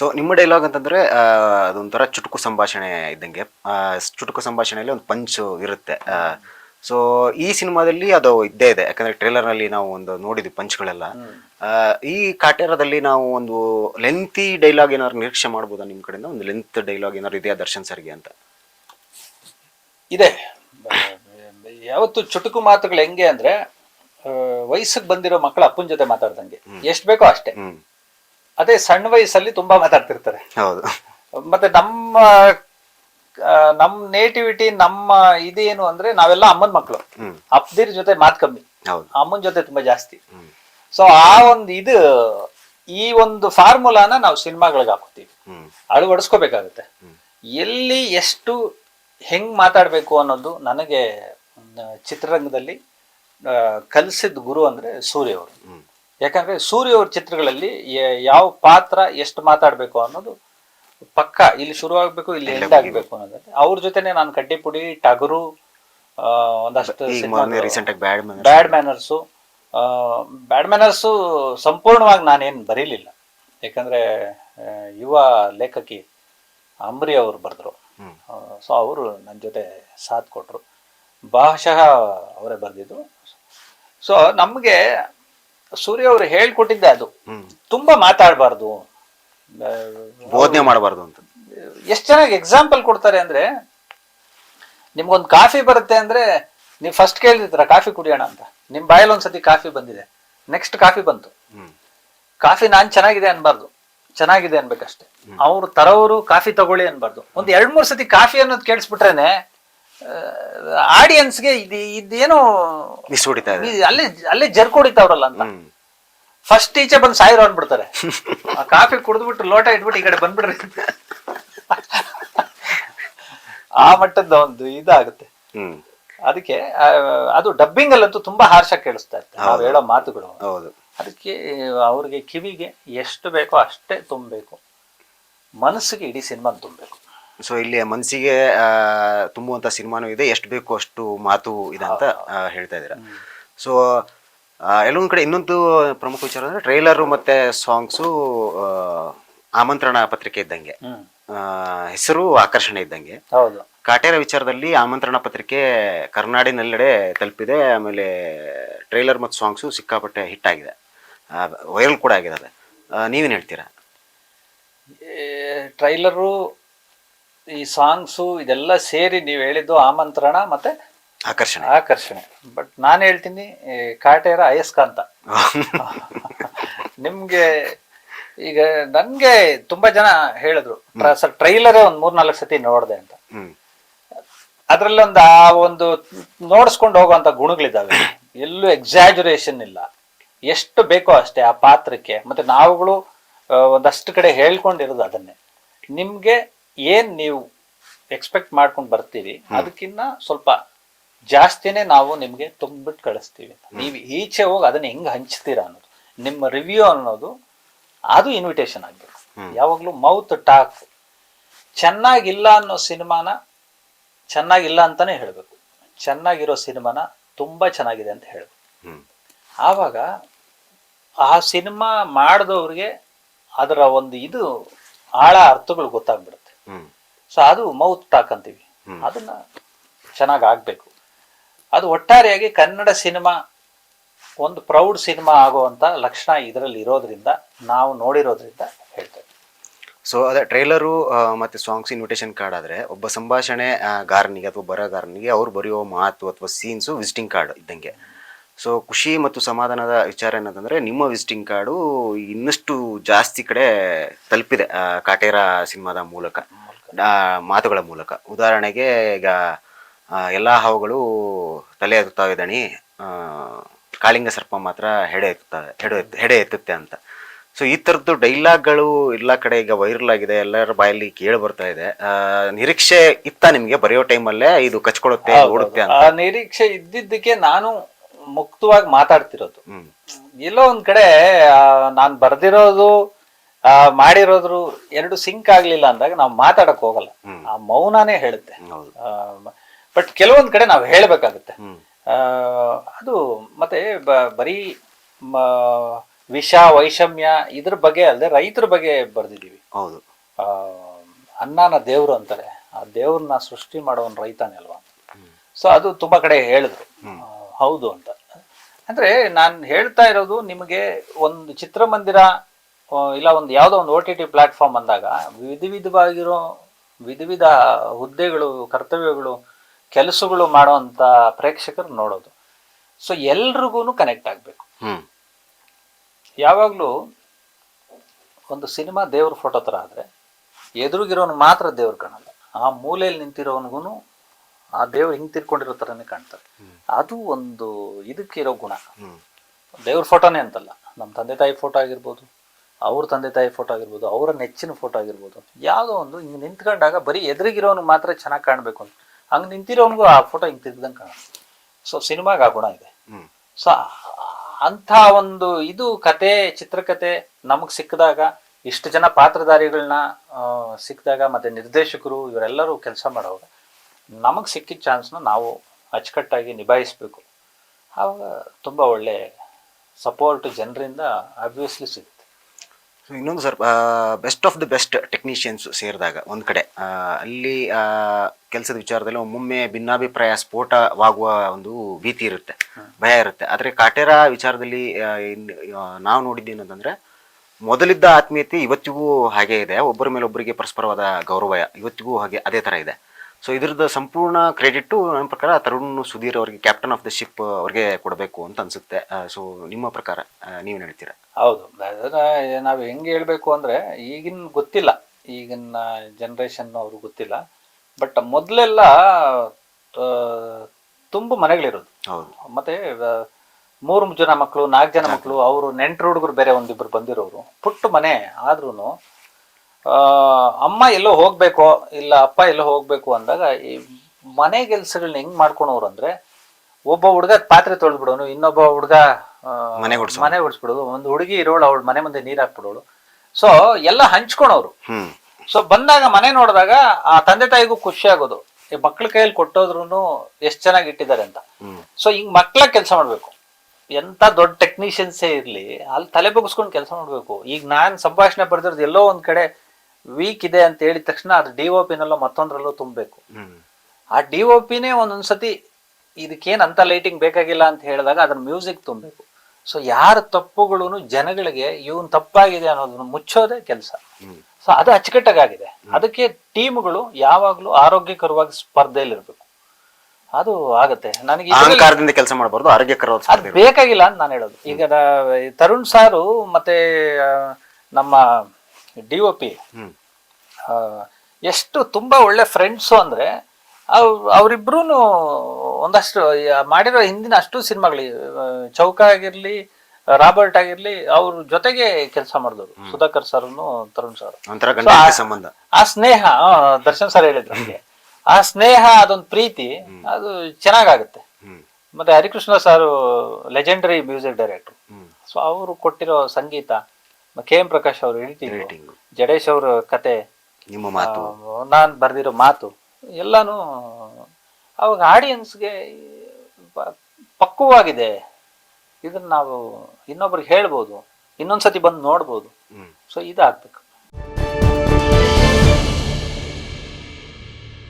So ನಿಮ್ಮ dialogue ಅಂತಂದ್ರೆ ಅದೊಂಥರ ಚುಟುಕು ಸಂಭಾಷಣೆ ಇದ್ದಂಗೆ. ಆ, ಚುಟುಕು ಸಂಭಾಷಣೆಯಲ್ಲಿ ಒಂದು ಪಂಚ್ ಇರುತ್ತೆ. ಸೊ ಈ ಸಿನಿಮಾದಲ್ಲಿ ಅದು ಇದ್ದೇ ಇದೆ. ಯಾಕಂದ್ರೆ ಟ್ರೇಲರ್ನಲ್ಲಿ ನಾವು ಒಂದು ನೋಡಿದ್ವಿ ಪಂಚ್ಗಳೆಲ್ಲ ಆ, ಈ ಕಾಟೇರದಲ್ಲಿ ನಾವು ಒಂದು ಲೆಂತಿ ಡೈಲಾಗ್ ಏನಾದ್ರು ನಿರೀಕ್ಷೆ ಮಾಡ್ಬೋದಾ ನಿಮ್ ಕಡೆಯಿಂದ? ಒಂದು ಲೆಂತ್ ಡೈಲಾಗ್ ಏನಾದ್ರು ಇದೆಯಾ ದರ್ಶನ್ ಸರ್ಗೆ ಅಂತ? ಇದೆ. ಯಾವತ್ತು ಚುಟುಕು ಮಾತುಗಳು ಹೆಂಗೆ ಅಂದ್ರೆ ವಯಸ್ಸಿಗೆ ಬಂದಿರೋ ಮಕ್ಕಳು ಅಪ್ಪನ ಜೊತೆ ಮಾತಾಡ್ದಂಗೆ. ಎಷ್ಟು ಬೇಕೋ ಅಷ್ಟೇ. ಅದೇ ಸಣ್ಣ ವಯಸ್ಸಲ್ಲಿ ತುಂಬಾ ಮಾತಾಡ್ತಿರ್ತಾರೆ. ಹೌದು. ಮತ್ತೆ ನಮ್ಮ ನಮ್ ನೇಟಿವಿಟಿ ನಮ್ಮ ಇದೇನು ಅಂದ್ರೆ ನಾವೆಲ್ಲ ಅಮ್ಮನ ಮಕ್ಕಳು ಅಪ್ದಿರ್ ಜೊತೆ ಮಾತು ಕಮ್ಮಿ. ಅಮ್ಮನ ಜೊತೆ ತುಂಬಾ ಜಾಸ್ತಿ. ಸೊ ಆ ಒಂದು ಇದು ಈ ಒಂದು ಫಾರ್ಮುಲಾನ ನಾವು ಸಿನಿಮಾಗಳಿಗೆ ಹಾಕೋತೀವಿ ಅಳವಡಿಸ್ಕೋಬೇಕಾಗತ್ತೆ. ಎಲ್ಲಿ ಎಷ್ಟು ಹೆಂಗ್ ಮಾತಾಡ್ಬೇಕು ಅನ್ನೋದು ನನಗೆ ಚಿತ್ರರಂಗದಲ್ಲಿ ಕಲಿಸಿದ ಗುರು ಅಂದ್ರೆ ಸೂರ್ಯ ಅವರು. ಯಾಕಂದ್ರೆ ಸೂರ್ಯ ಅವ್ರ ಚಿತ್ರಗಳಲ್ಲಿ ಯಾವ ಪಾತ್ರ ಎಷ್ಟು ಮಾತಾಡ್ಬೇಕು ಅನ್ನೋದು ಪಕ್ಕ ಇಲ್ಲಿ ಶುರು ಆಗ್ಬೇಕು ಇಲ್ಲಿ ಎಂಡ್ ಆಗ್ಬೇಕು ಅನ್ನೋದು ಅವ್ರ ಜೊತೆನೆ ನಾನು ಕಡ್ಡಿಪುಡಿ ಟಗರು ಒಂದಷ್ಟು ಬ್ಯಾಡ್ ಮ್ಯಾನರ್ಸ್ ಬ್ಯಾಡ್ ಮ್ಯಾನರ್ಸು ಸಂಪೂರ್ಣವಾಗಿ ನಾನೇನು ಬರೀಲಿಲ್ಲ. ಯಾಕಂದ್ರೆ ಯುವ ಲೇಖಕಿ ಅಂಬ್ರಿ ಅವರು ಬರೆದ್ರು. ಸೊ ಅವರು ನನ್ನ ಜೊತೆ ಸಾಥ್ ಕೊಟ್ರು. ಭಾಷಃ ಅವರೇ ಬರೆದಿದ್ದು. ಸೊ ನಮಗೆ ಸೂರ್ಯ ಅವರು ಹೇಳ್ಕೊಟ್ಟಿದ್ದೆ ಅದು. ತುಂಬಾ ಮಾತಾಡಬಾರ್ದು. ಬೋಧನೆ ಮಾಡಬಾರ್ದು ಅಂತ. ಎಷ್ಟು ಚೆನ್ನಾಗಿ ಎಕ್ಸಾಂಪಲ್ ಕೊಡ್ತಾರೆ ಅಂದ್ರೆ ನಿಮ್ಗೊಂದು ಕಾಫಿ ಬರುತ್ತೆ ಅಂದ್ರೆ ನೀವು ಫಸ್ಟ್ ಕೇಳಿದ್ರ ಕಾಫಿ ಕುಡಿಯೋಣ ಅಂತ. ನಿಮ್ ಬಾಯಲ್ಲಿ ಒಂದ್ಸತಿ ಕಾಫಿ ಬಂದಿದೆ. ನೆಕ್ಸ್ಟ್ ಕಾಫಿ ಬಂತು. ಕಾಫಿ ನಾನ್ ಚೆನ್ನಾಗಿದೆ ಅನ್ಬಾರ್ದು. ಚೆನ್ನಾಗಿದೆ ಅನ್ಬೇಕಷ್ಟೇ. ಅವ್ರು ತರೋರು ಕಾಫಿ ತಗೊಳ್ಳಿ ಅನ್ಬಾರ್ದು. ಒಂದ್ ಎರಡ್ ಮೂರ್ ಸತಿ ಕಾಫಿ ಅನ್ನೋದು ಕೇಳಿಸ್ಬಿಟ್ರೇನೆ ಆಡಿಯನ್ಸ್ಗೆ ಇದು ಇದೇನೋ ಮಿಸ್ ಹೊಡಿತಾ ಇದೆ. ಅಲ್ಲೇ ಅಲ್ಲೇ ಜರ್ಕೊಡಿತಾವ್ರಲ್ಲ ಅಂತ. ಫಸ್ಟ್ ಈಚೆ ಬಂದು ಸಾಯಿರೋ ಅಂದ್ಬಿಡ್ತಾರೆ. ಆ ಕಾಫಿ ಕುಡಿದ್ಬಿಟ್ಟು ಲೋಟ ಇಟ್ಬಿಟ್ಟು ಈ ಕಡೆ ಬಂದ್ಬಿಡ್ರಿ ಆ ಮಟ್ಟದ ಒಂದು ಇದಾಗುತ್ತೆ. ಅದಕ್ಕೆ ಅದು ಡಬ್ಬಿಂಗ್ ಅಲ್ಲಂತೂ ತುಂಬಾ ಹಾರ್ಷ ಕೇಳಿಸ್ತಾ ಇರ್ತದೆ ನಾವು ಹೇಳೋ ಮಾತುಗಳು. ಹೌದು. ಅದಕ್ಕೆ ಅವ್ರಿಗೆ ಕಿವಿಗೆ ಎಷ್ಟು ಬೇಕೋ ಅಷ್ಟೇ ತುಂಬಬೇಕು. ಮನಸ್ಸಿಗೆ ಇಡೀ ಸಿನಿಮಾ ತುಂಬಬೇಕು. ಸೊ ಇಲ್ಲಿ ಮನಸ್ಸಿಗೆ ತುಂಬುವಂತ ಸಿನಿಮಾನು ಇದೆ. ಎಷ್ಟು ಬೇಕು ಅಷ್ಟು ಮಾತು ಇದೆ ಅಂತ ಹೇಳ್ತಾ ಇದ್ದೀರಾ. ಸೊ ಎಲ್ಲೊಂದ್ ಕಡೆ ಇನ್ನೊಂದು ಪ್ರಮುಖ ವಿಚಾರ ಅಂದ್ರೆ ಟ್ರೈಲರು ಮತ್ತೆ ಸಾಂಗ್ಸು ಆಮಂತ್ರಣ ಪತ್ರಿಕೆ ಇದ್ದಂಗೆ. ಆ, ಹೆಸರು ಆಕರ್ಷಣೆ ಇದ್ದಂಗೆ. ಹೌದು. ಕಾಟೇರ ವಿಚಾರದಲ್ಲಿ ಆಮಂತ್ರಣ ಪತ್ರಿಕೆ ಕರ್ನಾಡಿನೆಲ್ಲೆಡೆ ತಲುಪಿದೆ. ಆಮೇಲೆ ಟ್ರೈಲರ್ ಮತ್ತು ಸಾಂಗ್ಸು ಸಿಕ್ಕಾಪಟ್ಟೆ ಹಿಟ್ ಆಗಿದೆ. ವೈರಲ್ ಕೂಡ ಆಗಿದೆ ಅದು. ನೀವೇನ್ ಹೇಳ್ತೀರಾ? ಟ್ರೈಲರು ಈ ಸಾಂಗ್ಸು ಇದೆಲ್ಲ ಸೇರಿ ನೀವು ಹೇಳಿದ್ದು ಆಮಂತ್ರಣ ಮತ್ತೆ ಆಕರ್ಷಣೆ. ಆಕರ್ಷಣೆ. ಬಟ್ ನಾನು ಹೇಳ್ತೀನಿ ಕಾಟೇರ ಅಯಸ್ಕಾಂತ ನಿಮ್ಗೆ ಈಗ ನನ್ಗೆ ತುಂಬಾ ಜನ ಹೇಳಿದ್ರು ಸರ್ ಟ್ರೈಲರೇ ಒಂದ್ ಮೂರ್ನಾಲ್ಕು ಸತಿ ನೋಡ್ದೆ ಅಂತ. ಹ್ಮ್. ಅದ್ರಲ್ಲಿ ಒಂದು ಆ ಒಂದು ನೋಡಿಸ್ಕೊಂಡು ಹೋಗುವಂತ ಗುಣಗಳಿದಾವೆ ಎಲ್ಲೂ ಎಕ್ಸಾಜುರೇಷನ್ ಇಲ್ಲ. ಎಷ್ಟು ಬೇಕೋ ಅಷ್ಟೇ ಆ ಪಾತ್ರಕ್ಕೆ. ಮತ್ತೆ ನಾವುಗಳು ಒಂದಷ್ಟು ಕಡೆ ಹೇಳ್ಕೊಂಡಿರೋದು ಅದನ್ನೇ. ನಿಮ್ಗೆ ಏನ್ ನೀವು ಎಕ್ಸ್ಪೆಕ್ಟ್ ಮಾಡ್ಕೊಂಡು ಬರ್ತೀರಿ ಅದಕ್ಕಿಂತ ಸ್ವಲ್ಪ ಜಾಸ್ತಿನೇ ನಾವು ನಿಮ್ಗೆ ತುಂಬಿಟ್ಟು ಕಳಿಸ್ತೀವಿ. ನೀವು ಈಚೆ ಹೋಗಿ ಅದನ್ನ ಹೆಂಗ್ ಹಂಚ್ತೀರಾ ಅನ್ನೋದು ನಿಮ್ಮ ರಿವ್ಯೂ ಅನ್ನೋದು ಅದು ಇನ್ವಿಟೇಷನ್ ಆಗ್ಬೇಕು. ಯಾವಾಗ್ಲೂ ಮೌತ್ ಟಾಕ್ ಚೆನ್ನಾಗಿಲ್ಲ ಅನ್ನೋ ಸಿನಿಮಾನ ಚೆನ್ನಾಗಿಲ್ಲ ಅಂತಾನೆ ಹೇಳ್ಬೇಕು. ಚೆನ್ನಾಗಿರೋ ಸಿನಿಮಾನ ತುಂಬಾ ಚೆನ್ನಾಗಿದೆ ಅಂತ ಹೇಳ್ಬೇಕು. ಆವಾಗ ಆ ಸಿನಿಮಾ ಮಾಡಿದವ್ರಿಗೆ ಅದರ ಒಂದು ಇದು ಆಳ ಅರ್ಥಗಳು ಗೊತ್ತಾಗ್ಬಿಡುತ್ತೆ. ಸೊ ಅದು ಮೌತ್ ಟಾಕ್ ಅಂತೀವಿ. ಅದನ್ನ ಚೆನ್ನಾಗಿ ಆಗ್ಬೇಕು. ಅದು ಒಟ್ಟಾರೆಯಾಗಿ ಕನ್ನಡ ಸಿನಿಮಾ ಒಂದು ಪ್ರೌಡ್ ಸಿನಿಮಾ ಆಗುವಂತ ಲಕ್ಷಣ ಇದರಲ್ಲಿ ಇರೋದ್ರಿಂದ ನಾವು ನೋಡಿರೋದ್ರಿಂದ ಹೇಳ್ತೇವೆ. ಸೊ ಅದೇ ಟ್ರೈಲರು ಮತ್ತೆ ಸಾಂಗ್ಸ್ ಇನ್ವಿಟೇಷನ್ ಕಾರ್ಡ್ ಆದ್ರೆ ಒಬ್ಬ ಸಂಭಾಷಣೆ ಗಾರ್ನಿಗೆ ಅಥವಾ ಬರಗಾರನಿಗೆ ಅವ್ರು ಬರೆಯೋ ಮಾತು ಅಥವಾ ಸೀನ್ಸು ವಿಸಿಟಿಂಗ್ ಕಾರ್ಡ್ ಇದ್ದಂಗೆ. ಸೊ ಖುಷಿ ಮತ್ತು ಸಮಾಧಾನದ ವಿಚಾರ ಏನಂತಂದ್ರೆ ನಿಮ್ಮ ವಿಸಿಟಿಂಗ್ ಕಾರ್ಡು ಇನ್ನಷ್ಟು ಜಾಸ್ತಿ ಕಡೆ ತಲುಪಿದೆ ಆ, ಕಾಟೇರ ಸಿನಿಮಾದ ಮೂಲಕ ಆ, ಮಾತುಗಳ ಮೂಲಕ. ಉದಾಹರಣೆಗೆ ಈಗ ಎಲ್ಲ ಹಾವುಗಳು ತಲೆ ಎತ್ತುತ್ತವೆ ದಣಿ ಆ, ಕಾಳಿಂಗ ಸರ್ಪ ಮಾತ್ರ ಹೆಡೆ ಎತ್ತುತ್ತವೆ ಹೆಡೆ ಎತ್ತು ಹೆಡೆ ಎತ್ತುತ್ತೆ ಅಂತ. ಸೊ ಈ ಥರದ್ದು ಡೈಲಾಗ್ಗಳು ಎಲ್ಲ ಕಡೆ ಈಗ ವೈರಲ್ ಆಗಿದೆ ಎಲ್ಲರ ಬಾಯಲ್ಲಿ ಕೇಳಿ ಬರ್ತಾ ಇದೆ. ಆ, ನಿರೀಕ್ಷೆ ಇತ್ತ ನಿಮಗೆ? ಬರೆಯೋ ಟೈಮಲ್ಲೇ ಇದು ಕಚ್ಕೊಳುತ್ತೆ ಓಡುತ್ತೆ ಅಂತ. ಆ ನಿರೀಕ್ಷೆ ಇದ್ದಿದ್ದಕ್ಕೆ ನಾನು ಮುಕ್ತವಾಗಿ ಮಾತಾಡ್ತಿರೋದು. ಎಲ್ಲೋ ಒಂದ್ ಕಡೆ ನಾನ್ ಬರ್ದಿರೋದು ಆ, ಮಾಡಿರೋದ್ರು ಎರಡು ಸಿಂಕ್ ಆಗ್ಲಿಲ್ಲ ಅಂದಾಗ ನಾವು ಮಾತಾಡಕ್ ಹೋಗಲ್ಲ. ಆ ಮೌನನೇ ಹೇಳುತ್ತೆ. ಬಟ್ ಕೆಲವೊಂದ್ ಕಡೆ ನಾವು ಹೇಳ್ಬೇಕಾಗುತ್ತೆ. ಆ, ಅದು ಮತ್ತೆ ಬರೀ ವಿಷ ವೈಷಮ್ಯ ಇದ್ರ ಬಗ್ಗೆ ಅಲ್ಲದೆ ರೈತರ ಬಗ್ಗೆ ಬರ್ದಿದೀವಿ ಹೌದು. ಅನ್ನನ ದೇವ್ರು ಅಂತಾರೆ. ಆ ದೇವ್ರನ್ನ ಸೃಷ್ಟಿ ಮಾಡೋನ್ ರೈತಾನೆ ಅಲ್ವಾ? ಸೊ ಅದು ತುಂಬಾ ಕಡೆ ಹೇಳಿದ್ರು. ಹೌದು ಅಂತ. ಅಂದ್ರೆ ನಾನು ಹೇಳ್ತಾ ಇರೋದು ನಿಮಗೆ ಒಂದು ಚಿತ್ರಮಂದಿರ ಇಲ್ಲ ಒಂದು ಯಾವುದೋ ಒಂದು ಓ ಟಿ ಟಿ ಪ್ಲಾಟ್ಫಾರ್ಮ್ ಅಂದಾಗ ವಿಧ ವಿಧವಾಗಿರೋ ವಿಧ ವಿಧ ಹುದ್ದೆಗಳು ಕರ್ತವ್ಯಗಳು ಕೆಲಸಗಳು ಮಾಡುವಂತ ಪ್ರೇಕ್ಷಕರು ನೋಡೋದು. ಸೊ ಎಲ್ರಿಗೂ ಕನೆಕ್ಟ್ ಆಗಬೇಕು. ಯಾವಾಗಲೂ ಒಂದು ಸಿನಿಮಾ ದೇವ್ರ ಫೋಟೋ ಥರ ಆದರೆ ಎದುರುಗಿರೋನು ಮಾತ್ರ ದೇವ್ರು ಕಾಣಲ್ಲ ಆ ಮೂಲೆಯಲ್ಲಿ ನಿಂತಿರೋನ್ಗೂ ಆ ದೇವ್ರು ಹಿಂಗ್ ತಿರ್ಕೊಂಡಿರೋ ಥರನೇ ಕಾಣ್ತಾರೆ. ಅದು ಒಂದು ಇದಕ್ಕಿರೋ ಗುಣ. ದೇವ್ರ ಫೋಟೋನೇ ಅಂತಲ್ಲ. ನಮ್ಮ ತಂದೆ ತಾಯಿ ಫೋಟೋ ಆಗಿರ್ಬೋದು ಅವ್ರ ತಂದೆ ತಾಯಿ ಫೋಟೋ ಆಗಿರ್ಬೋದು ಅವರ ನೆಚ್ಚಿನ ಫೋಟೋ ಆಗಿರ್ಬೋದು. ಯಾವುದೋ ಒಂದು ಹಿಂಗೆ ನಿಂತ್ಕೊಂಡಾಗ ಬರೀ ಎದುರಿಗಿರೋನು ಮಾತ್ರ ಚೆನ್ನಾಗಿ ಕಾಣಬೇಕು ಅಂತ. ಹಂಗೆ ನಿಂತಿರೋನ್ಗೂ ಆ ಫೋಟೋ ಹಿಂಗೆ ತಿರ್ದಂಗೆ ಕಾಣುತ್ತೆ. ಸೊ ಸಿನಿಮಾಗ ಆ ಗುಣ ಇದೆ. ಸೊ ಅಂಥ ಒಂದು ಇದು ಕತೆ ಚಿತ್ರಕತೆ ನಮಗೆ ಸಿಕ್ಕಿದಾಗ ಇಷ್ಟು ಜನ ಪಾತ್ರಧಾರಿಗಳನ್ನ ಸಿಕ್ಕಿದಾಗ ಮತ್ತೆ ನಿರ್ದೇಶಕರು ಇವರೆಲ್ಲರೂ ಕೆಲಸ ಮಾಡೋವಾಗ ನಮಗೆ ಸಿಕ್ಕಿದ ಚಾನ್ಸ್ನ ನಾವು ಅಚ್ಚುಕಟ್ಟಾಗಿ ನಿಭಾಯಿಸಬೇಕು. ಆವಾಗ ತುಂಬ ಒಳ್ಳೆ ಸಪೋರ್ಟ್ ಜನರಿಂದ ಆಬ್ವಿಯಸ್ಲಿ ಸಿಗುತ್ತೆ. ಸೊ ಇನ್ನೊಂದು sir best of the best technicians ಸೇರಿದಾಗ ಒಂದು ಕಡೆ ಅಲ್ಲಿ ಕೆಲಸದ ವಿಚಾರದಲ್ಲಿ ಒಮ್ಮೊಮ್ಮೆ ಭಿನ್ನಾಭಿಪ್ರಾಯ ಸ್ಫೋಟವಾಗುವ ಒಂದು ಭೀತಿ ಇರುತ್ತೆ ಭಯ ಇರುತ್ತೆ. ಆದರೆ ಕಾಟೇರ ವಿಚಾರದಲ್ಲಿ ನಾವು ನೋಡಿದ್ದೇನಂತಂದ್ರೆ ಮೊದಲಿದ್ದ ಆತ್ಮೀಯತೆ ಇವತ್ತಿಗೂ ಹಾಗೆ ಇದೆ. ಒಬ್ಬರ ಮೇಲೆ ಒಬ್ಬರಿಗೆ ಪರಸ್ಪರವಾದ ಗೌರವ ಇವತ್ತಿಗೂ ಹಾಗೆ ಅದೇ ಥರ ಇದೆ. ಸೊ ಇದ್ರದ್ದು ಸಂಪೂರ್ಣ ಕ್ರೆಡಿಟ್ಟು ನನ್ನ ಪ್ರಕಾರ ತರುಣ್ ಸುಧೀರ್ ಅವರಿಗೆ ಕ್ಯಾಪ್ಟನ್ ಆಫ್ ದ ಶಿಪ್ ಅವ್ರಿಗೆ ಕೊಡಬೇಕು ಅಂತ ಅನ್ಸುತ್ತೆ. ಸೊ ನಿಮ್ಮ ಪ್ರಕಾರ ನೀವೇನು ಹೇಳ್ತೀರಾ? ಹೌದು. ಅದನ್ನ ನಾವು ಹೆಂಗೆ ಹೇಳಬೇಕು ಅಂದರೆ ಈಗಿನ ಗೊತ್ತಿಲ್ಲ. ಈಗಿನ ಜನ್ರೇಷನ್ ಅವ್ರಿಗೆ ಗೊತ್ತಿಲ್ಲ. ಬಟ್ ಮೊದಲೆಲ್ಲ ತುಂಬ ಮನೆಗಳಿರೋದು. ಹೌದು. ಮತ್ತೆ ಮೂರು ಜನ ಮಕ್ಕಳು ನಾಲ್ಕು ಜನ ಮಕ್ಕಳು ಅವರು ನೆಂಟರು ಹುಡುಗರು ಬೇರೆ ಒಂದಿಬ್ಬರು ಬಂದಿರೋರು. ಪುಟ್ಟ ಮನೆ ಆದ್ರೂ ಅಮ್ಮ ಎಲ್ಲೋ ಹೋಗ್ಬೇಕು ಇಲ್ಲ ಅಪ್ಪ ಎಲ್ಲೋ ಹೋಗ್ಬೇಕು ಅಂದಾಗ ಈ ಮನೆ ಕೆಲ್ಸಗಳನ್ನ ಹೆಂಗ್ ಮಾಡ್ಕೊಳೋರು ಅಂದ್ರೆ ಒಬ್ಬ ಹುಡುಗ ಪಾತ್ರೆ ತೊಳೆದ್ಬಿಡೋನು ಇನ್ನೊಬ್ಬ ಹುಡುಗ ಮನೆ. ಮನೆ ಗುಡಿಸ್ಬಿಡೋದು ಒಂದು ಹುಡುಗಿ ಇರೋಳು ಅವಳು ಮನೆ ಮುಂದೆ ನೀರ್ ಹಾಕ್ಬಿಡೋಳು. ಸೊ ಎಲ್ಲ ಹಂಚ್ಕೊಳೋರು. ಸೊ ಬಂದಾಗ ಮನೆ ನೋಡಿದಾಗ ಆ ತಂದೆ ತಾಯಿಗೂ ಖುಷಿ ಆಗೋದು. ಈ ಮಕ್ಳ ಕೈಯಲ್ಲಿ ಕೊಟ್ಟೋದ್ರು ಎಷ್ಟ್ ಚೆನ್ನಾಗಿ ಇಟ್ಟಿದ್ದಾರೆ ಅಂತ. ಸೊ ಹಿಂಗ್ ಮಕ್ಳ ಕೆಲಸ ಮಾಡ್ಬೇಕು. ಎಂತ ದೊಡ್ಡ ಟೆಕ್ನಿಷಿಯನ್ಸೇ ಇರ್ಲಿ ಅಲ್ಲಿ ತಲೆ ಬಗ್ಸ್ಕೊಂಡು ಕೆಲಸ ಮಾಡ್ಬೇಕು. ಈಗ ನಾನ್ ಸಂಭಾಷಣೆ ಬರ್ದಿರೋದು ಎಲ್ಲೋ ಒಂದ್ ಕಡೆ ವೀಕ್ ಇದೆ ಅಂತ ಹೇಳಿದ ತಕ್ಷಣ ಅದು ಡಿ ಓ ಪಿನಲ್ಲೋ ಮತ್ತೊಂದ್ರಲ್ಲೋ ತುಂಬಬೇಕು. ಆ ಡಿ ಒ ಪಿನೇ ಒಂದೊಂದ್ಸತಿ ಇದಕ್ಕೇನು ಅಂತ ಲೈಟಿಂಗ್ ಬೇಕಾಗಿಲ್ಲ ಅಂತ ಹೇಳಿದಾಗ ಅದ್ರ ಮ್ಯೂಸಿಕ್ ತುಂಬಬೇಕು. ಸೊ ಯಾರ ತಪ್ಪುಗಳು ಜನಗಳಿಗೆ ಇವನ್ ತಪ್ಪಾಗಿದೆ ಅನ್ನೋದನ್ನ ಮುಚ್ಚೋದೇ ಕೆಲಸ. ಸೊ ಅದು ಅಚ್ಚುಕಟ್ಟಾಗಿದೆ ಅದಕ್ಕೆ ಟೀಮ್ಗಳು ಯಾವಾಗ್ಲೂ ಆರೋಗ್ಯಕರವಾಗಿ ಸ್ಪರ್ಧೆಯಲ್ಲಿರ್ಬೇಕು. ಅದು ಆಗತ್ತೆ. ನನಗೆ ಅಹಂಕಾರದಿಂದ ಕೆಲಸ ಮಾಡಬಾರ್ದು ಆರೋಗ್ಯಕರವಾದ ಅದ್ ಬೇಕಾಗಿಲ್ಲ ಅಂತ ನಾನು ಹೇಳೋದು. ಈಗ ತರುಣ್ ಸಾರು ಮತ್ತೆ ನಮ್ಮ ಡಿ ಒ ಪಿ. ಎಷ್ಟು ತುಂಬಾ ಒಳ್ಳೆ ಫ್ರೆಂಡ್ಸು ಅಂದ್ರೆ ಅವ್- ಅವ್ರಿಬ್ರು ಒಂದಷ್ಟು ಮಾಡಿರೋ ಹಿಂದಿನ ಅಷ್ಟು ಸಿನಿಮಾಗಳು ಚೌಕ ಆಗಿರ್ಲಿ ರಾಬರ್ಟ್ ಆಗಿರ್ಲಿ ಅವ್ರ ಜೊತೆಗೆ ಕೆಲಸ ಮಾಡಿದ್ರು ಸುಧಾಕರ್ ಸರ್ನು ತರುಣ್ ಸರ್. ಸಂಬಂಧ. ಆ ಸ್ನೇಹ ದರ್ಶನ್ ಸರ್ ಹೇಳಿದ್ರು ನಮಗೆ ಆ ಸ್ನೇಹ ಅದೊಂದು ಪ್ರೀತಿ ಅದು ಚೆನ್ನಾಗಾಗುತ್ತೆ. ಮತ್ತೆ Harikrishna sir legendary music director so ಅವರು ಕೊಟ್ಟಿರೋ ಸಂಗೀತ ಕೆ ಎಂ ಪ್ರಕಾಶ್ ಅವರು ಎಡಿಟಿಂಗ್ Editing. ಜಡೇಶ್ ಅವರ ಕತೆ. ನಿಮ್ಮ ಮಾತು. ನಾನು ಬರ್ದಿರೋ ಮಾತು. ಎಲ್ಲಾನು ಅವಾಗ ಆಡಿಯನ್ಸ್ಗೆ ಪಕ್ವವಾಗಿದೆ. ಇದನ್ನ ನಾವು ಇನ್ನೊಬ್ರಿಗೆ ಹೇಳ್ಬೋದು. ಇನ್ನೊಂದ್ಸತಿ ಬಂದು ನೋಡ್ಬೋದು. ಹ್ಮ್. ಸೊ ಇದಾಗ್ಬೇಕು.